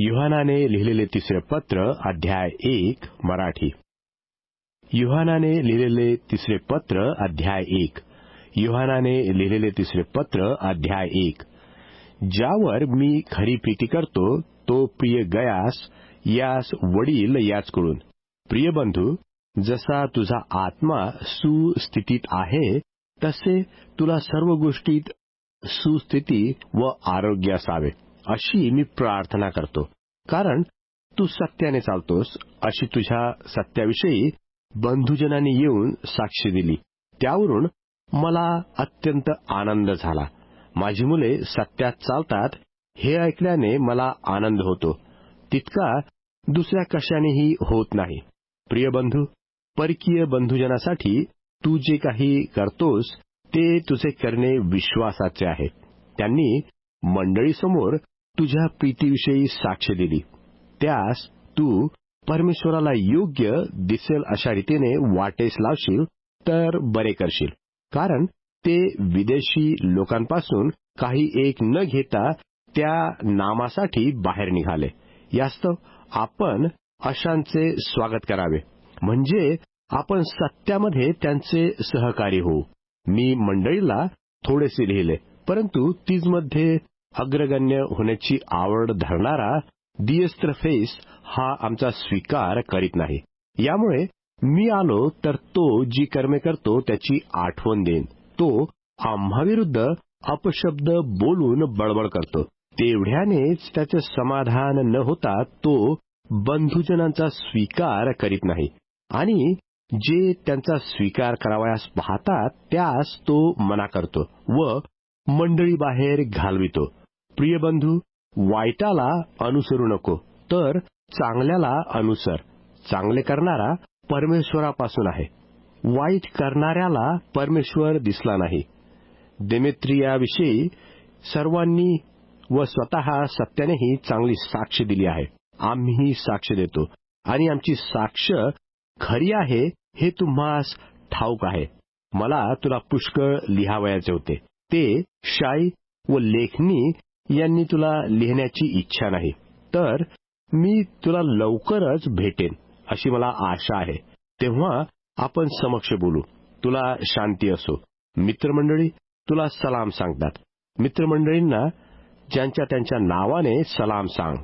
युहानाने लिहिलेले तिसरे पत्र अध्याय एक मराठी. युहानाने लिहिलेले तिसरे पत्र अध्याय एक. युहानाने लिहिलेले तिसरे पत्र अध्याय एक. ज्यावर मी खरी प्रीती करतो तो प्रिय गयास यास वडील याचकडून. प्रिय बंधू जसा तुझा आत्मा सुस्थितीत आहे तसे तुला सर्व गोष्टीत सुस्थिती व आरोग्य असावे अशी मी प्रार्थना करतो. कारण तू सत्याने चालतोस अशी तुझ्या सत्याविषयी बंधुजनांनी येऊन साक्षी दिली. त्यावरून मला अत्यंत आनंद झाला. माझी मुले सत्यात चालतात हे ऐकल्याने मला आनंद होतो. तितका दुसऱ्या कशानेही होत नाही. प्रिय बंधू परकीय बंधुजनासाठी तू जे काही करतोस ते तुझे करणे विश्वासाचे आहे त्यांनी मंडळीसमोर तुझ्या प्रीतीविषयी साक्ष दिली. त्यास तू परमेश्वराला योग्य दिसेल अशा रीतीने वाटेस लावशील तर बरे करशील. कारण ते विदेशी लोकांपासून काही एक न घेता त्या नामासाठी बाहेर निघाले. यास्तव आपण अशांचे स्वागत करावे. म्हणजे आपण सत्यामध्ये त्यांचे सहकारी होऊ. मी मंडळीला थोडेसे लिहिले. परंतु तीजमध्ये अग्रगण्य होण्याची आवड धरणारा दियस्त्र फेस हा आमचा स्वीकार करीत नाही. यामुळे मी आलो तर तो जी कर्मे करतो त्याची आठवण देईन. तो आम्हाविरुद्ध अपशब्द बोलून बळबळ करतो. तेवढ्यानेच त्याचे समाधान न होता तो बंधुजनांचा स्वीकार करीत नाही. आणि जे त्यांचा स्वीकार करावयास पाहतात त्यास तो मना करतो व मंडळी बाहेर घालवितो. प्रिय बंधू वाईटाला अनुसरू नको तर चांगल्याला अनुसर. चांगले करणारा परमेश्वरापासून आहे. वाईट करणाऱ्याला परमेश्वर दिसला नाही. देमेत्रियाविषयी सर्वांनी व स्वतः सत्यानेही चांगली साक्ष दिली आहे. आम्हीही साक्ष देतो. आणि आमची साक्ष खरी आहे हे तुम्हास ठाऊक आहे. मला तुला पुष्कळ लिहावयाचे होते. ते शाई व लेखनी यांनी तुला लिहिण्याची इच्छा नाही. तर मी तुला लवकरच भेटेन अशी मला आशा आहे. तेव्हा आपण समक्ष बोलू. तुला शांती असो. मित्रमंडळी तुला सलाम सांगतात. मित्रमंडळींना ज्यांच्या त्यांच्या नावाने सलाम सांग.